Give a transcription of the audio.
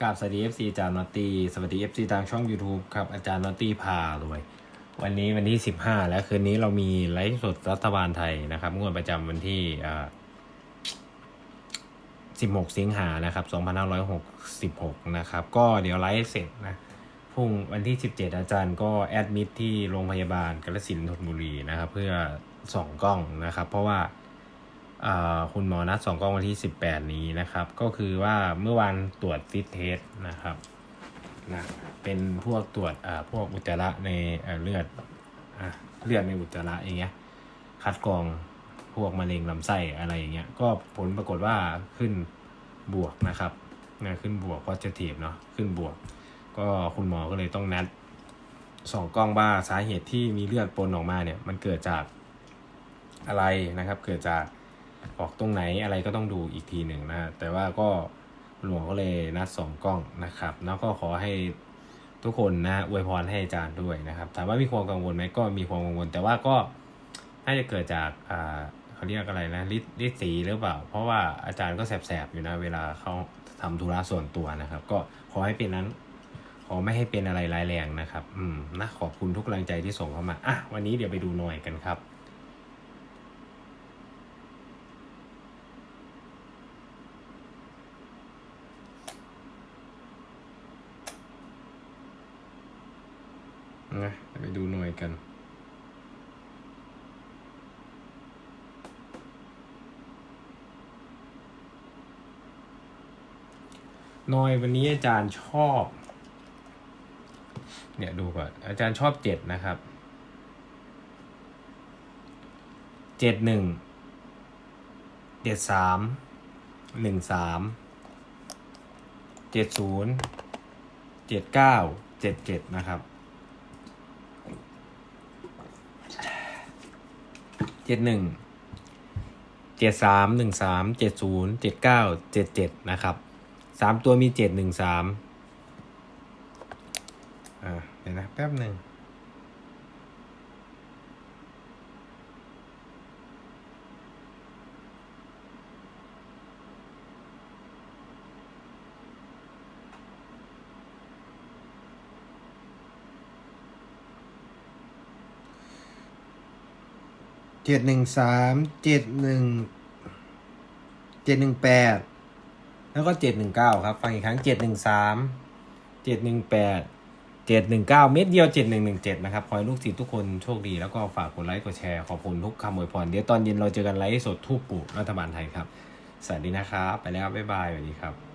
กราบสวัสดี FC อาจารย์นอตตี้สวัสดี FC ทางช่อง YouTube ครับอาจารย์นอตตี้พารวยวันนี้วันที่ 15 แล้วคืนนี้เรามีไลฟ์สดรัฐบาลไทยนะครับงวดประจำวันที่16 สิงหานะครับ 2566 นะครับ ก็เดี๋ยวไลฟ์เสร็จนะพรุ่งวันที่ 17 อาจารย์ก็แอดมิดที่โรงพยาบาลกาฬสินธุ์ธนบุรีนะครับ เพื่อส่องกล้องนะครับ เพราะว่า คุณหมอนัดสองกล้องวันที่ 18 นี้นะครับ ก็คือว่าเมื่อวานตรวจฟิตเทสนะครับนะเป็นพวกตรวจอ่าพวกอุจจาระในเลือดอเลือดในอุจจาระอย่างเงี้ยคัดกรองพวกมะเร็งลำไส้อะไรอย่างเงี้ยก็ผลปรากฏว่าขึ้นบวกนะครับนะขึ้นบวกก็จะถีบเนาะขึ้นบวก ก็คุณหมอก็เลยต้องนัดสองกล้องว่าสาเหตุที่มีเลือดปนออกมาเนี่ยมันเกิดจากอะไรนะครับ เกิดจาก ออกตรงไหนอะไรก็ต้องดูอีกทีหนึ่งนะแต่ว่าก็คุณหมอก็เลยนัดสองกล้องนะครับ แล้วก็ขอให้ทุกคนนะอวยพรให้อาจารย์ด้วยนะครับถามว่ามีความกังวลไหมก็มีความกังวล แต่ว่าก็น่าจะเกิดจากอ่าเขาเรียกอะไรนะลิลิสีหรือเปล่า เพราะว่าอาจารย์ก็แสบๆอยู่นะ เวลาเขาทำธุระส่วนตัวนะครับ ก็ขอให้เป็นนั้น ขอไม่ให้เป็นอะไรร้ายแรงนะครับ อืมนะขอบคุณทุกกำลังใจที่ส่งเข้ามาอะวันนี้เดี๋ยวไปดูหน่อยกันครับ นะไปดูหน่วยกัน หน่วยวันนี้อาจารย์ชอบ เนี่ยดูก่อน อาจารย์ชอบเจ็ดนะครับเจ็ดหนึ่งเจ็ดสามหนึ่งสามเจ็ดศูนย์เจ็ดเก้าเจ็ดเจ็ดนะครับ เจ็ดหนึ่งเจ็ดสามหนึ่งสามเจ็ดศูนย์เจ็ดเก้าเจ็ดเจ็ดนะครับสามตัวมีเจ็ดหนึ่งสามอ่าเดี๋ยวนะแป๊บหนึ่ง เจ็ดหนึ่งสามเจ็ดหนึ่งเจ็ดหนึ่งแปดแล้วก็เจ็ดหนึ่งเก้าครับ ฟังอีกครั้งเจ็ดหนึ่งสามเจ็ดหนึ่งแปดเจ็ดหนึ่งเก้าเม็ดเดียวเจ็ดหนึ่งหนึ่งเจ็ดนะครับ ขอให้ลูกศิษย์ทุกคนโชคดี แล้วก็ฝากกดไลค์กดแชร์ขอบคุณทุกคำอวยพร เดี๋ยวตอนเย็นเราเจอกันไลฟ์สดทูปปู่รัฐบาลไทยครับ สวัสดีนะครับ ไปแล้วครับบ๊ายบายสวัสดีครับ